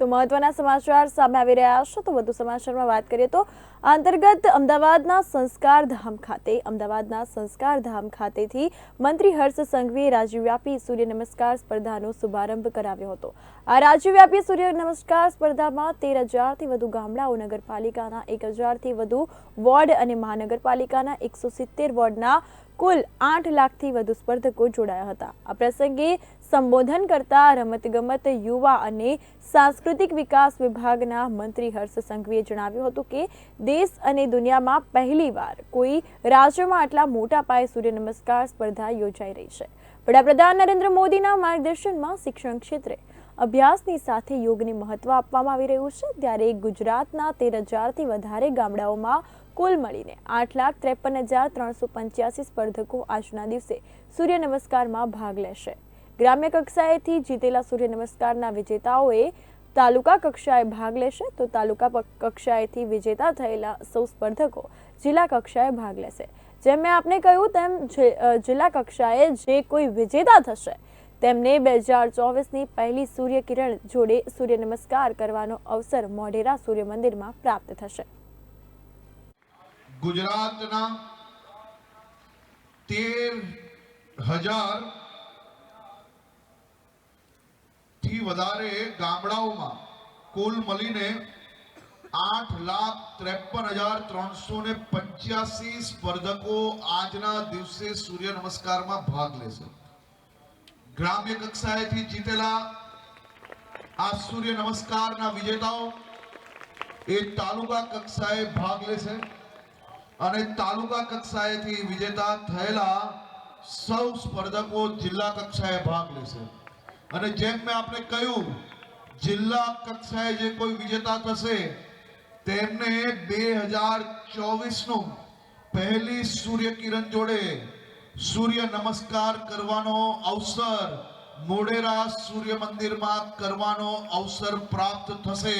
તો મહત્વના સમાચાર સામે આવી રહ્યા છે. તો વધુ સમાચારમાં વાત કરીએ તો આ અંતર્ગત અમદાવાદના સંસ્કાર ધામ ખાતે, અમદાવાદના સંસ્કાર ધામ ખાતેથી મંત્રી હર્ષ સંઘવીએ રાજ્યવ્યાપી સૂર્ય નમસ્કાર સ્પર્ધાનો શુભારંભ કરાવ્યો હતો. આ રાજ્યવ્યાપી સૂર્ય નમસ્કાર સ્પર્ધામાં તેર હજારથી વધુ ગામડાઓ નગરપાલિકાના એક હજારથી વધુ વોર્ડ અને મહાનગરપાલિકાના એકસો સિત્તેર વોર્ડના કુલ આઠ લાખથી વધુ સ્પર્ધકો જોડાયા હતા. આ પ્રસંગે સંબોધન કરતા રમતગમત યુવા અને સાંસ્કૃતિક વિકાસ વિભાગના મંત્રી હર્ષ સંઘવીએ જણાવ્યું હતું કે દેશ અને દુનિયામાં પહેલીવાર કોઈ રાજ્યમાં આટલા મોટા પાયે સૂર્ય નમસ્કાર સ્પર્ધા યોજાઈ રહી છે. વડાપ્રધાન નરેન્દ્ર મોદીના માર્ગદર્શનમાં શિક્ષણ ક્ષેત્રે અભ્યાસની સાથે યોગને મહત્વ આપવામાં આવી રહ્યું છે. ત્યારે ગુજરાતના તેર હજારથી વધારે ગામડાઓમાં કુલ મળીને આઠ લાખ ત્રેપન હજાર ત્રણસો પંચ્યાસી સ્પર્ધકો આજના દિવસે સૂર્ય નમસ્કારમાં ભાગ લેશે. ગ્રામ્ય કક્ષાએથી જીતેલા સૂર્ય નમસ્કારના વિજેતાઓએ તાલુકા કક્ષાએ ભાગ લેશે તો તાલુકા કક્ષાએથી વિજેતા થયેલા સૌ સ્પર્ધકો જિલ્લા કક્ષાએ ભાગ લેશે. જેમ મેં આપને કહ્યું તેમ જિલ્લા કક્ષાએ જે કોઈ વિજેતા થશે, તેમને બે હજાર ચોવીસની પહેલી સૂર્યકિરણ જોડે સૂર્ય નમસ્કાર કરવાનો અવસર મોઢેરા સૂર્ય મંદિરમાં પ્રાપ્ત થશે. ગુજરાતના તેર હજાર થી વધારે ગામડાઓમાં કુલ મળીને આઠ લાખ ત્રેપન હજાર ત્રણસો ને પંચ્યાસી સ્પર્ધકો આજના દિવસે સૂર્ય નમસ્કારમાં ભાગ લેશે. ગ્રામ્ય કક્ષાએથી જીતેલા આ સૂર્ય નમસ્કારના વિજેતાઓ એ તાલુકા કક્ષાએ ભાગ લેશે અને તાલુકા કક્ષાએથી વિજેતા થયેલા સૌ સ્પર્ધકો જિલ્લા કક્ષાએ ભાગ લેશે. અને જેમ મેં આપને કહ્યું, જિલ્લા કક્ષાએ જે કોઈ વિજેતા થશે, તેમને બે હજાર ચોવીસનું પહેલી સૂર્યકિરણ જોડે સૂર્ય નમસ્કાર કરવાનો અવસર મોઢેરા સૂર્ય મંદિરમાં કરવાનો અવસર પ્રાપ્ત થશે.